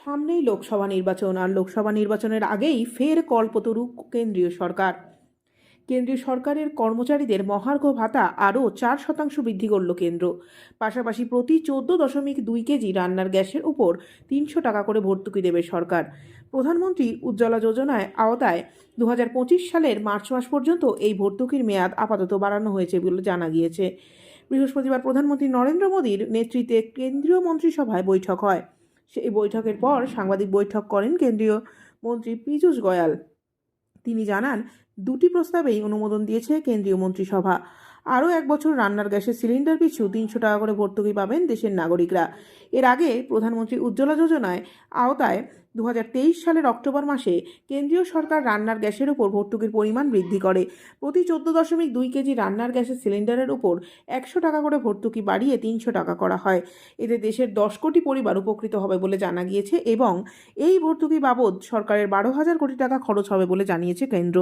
সামনেই লোকসভা নির্বাচন আর লোকসভা নির্বাচনের আগেই ফের কল্পতরু কেন্দ্রীয় সরকার। কেন্দ্রীয় সরকারের কর্মচারীদের মহার্ঘ ভাতা আরও চার শতাংশ বৃদ্ধি করল কেন্দ্র। পাশাপাশি প্রতি চোদ্দ দশমিক দুই কেজি রান্নার গ্যাসের উপর তিনশো টাকা করে ভর্তুকি দেবে সরকার। প্রধানমন্ত্রী উজ্জ্বলা যোজনায় আওতায় দু হাজার পঁচিশ সালের মার্চ মাস পর্যন্ত এই ভর্তুকির মেয়াদ আপাতত বাড়ানো হয়েছে বলে জানা গিয়েছে। বৃহস্পতিবার প্রধানমন্ত্রী নরেন্দ্র মোদীর নেতৃত্বে কেন্দ্রীয় মন্ত্রিসভায় বৈঠক হয়। সেই বৈঠকের পর সাংবাদিক বৈঠক করেন কেন্দ্রীয় মন্ত্রী পীযূষ গোয়াল। তিনি জানান, দুটি প্রস্তাবেই অনুমোদন দিয়েছে কেন্দ্রীয় মন্ত্রিসভা। আরও এক বছর রান্নার গ্যাসের সিলিন্ডার পিছু তিনশো টাকা করে ভর্তুকি পাবেন দেশের নাগরিকরা। এর আগে প্রধানমন্ত্রী উজ্জ্বলা যোজনায় আওতায় দু হাজার তেইশ সালের অক্টোবর মাসে কেন্দ্রীয় সরকার রান্নার গ্যাসের উপর ভর্তুকির পরিমাণ বৃদ্ধি করে। প্রতি চোদ্দ দশমিক দুই কেজি রান্নার গ্যাসের সিলিন্ডারের উপর একশো টাকা করে ভর্তুকি বাড়িয়ে তিনশো টাকা করা হয়। এতে দেশের দশ কোটি পরিবার উপকৃত হবে বলে জানা গিয়েছে এবং এই ভর্তুকি বাবদ সরকারের বারো হাজার কোটি টাকা খরচ হবে বলে জানিয়েছে কেন্দ্র।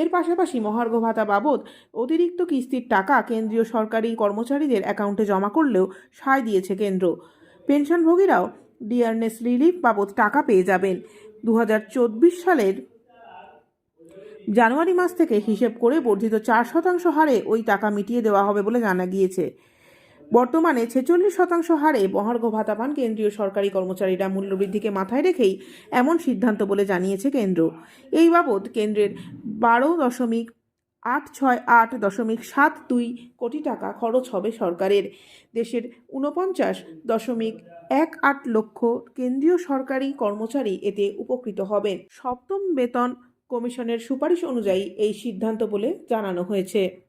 এর পাশাপাশি মহার্ঘ ভাতা বাবদ অতিরিক্ত কিস্তির টাকা কেন্দ্রীয় সরকারি কর্মচারীদের অ্যাকাউন্টে জমা করলেও সায় দিয়েছে কেন্দ্র। পেনশনভোগীরাও ডিয়ারনেস রিলিফ বাবদ টাকা পেয়ে যাবেন। দু হাজার চব্বিশ সালের জানুয়ারি মাস থেকে হিসেব করে বর্ধিত চার শতাংশ হারে ওই টাকা মিটিয়ে দেওয়া হবে বলে জানা গিয়েছে। বর্তমানে ছেচল্লিশ শতাংশ হারে মহার্ঘ ভাতা পান কেন্দ্রীয় সরকারি কর্মচারীরা। মূল্যবৃদ্ধিকে মাথায় রেখেই এমন সিদ্ধান্ত বলে জানিয়েছে কেন্দ্র। এই বাবদ কেন্দ্রের বারো দশমিক আট ছয় আট দশমিক সাত দুই কোটি টাকা খরচ হবে সরকারের। দেশের ঊনপঞ্চাশ দশমিক এক আট লক্ষ কেন্দ্রীয় সরকারি কর্মচারী এতে উপকৃত হবেন। সপ্তম বেতন কমিশনের সুপারিশ অনুযায়ী এই সিদ্ধান্ত বলে জানানো হয়েছে।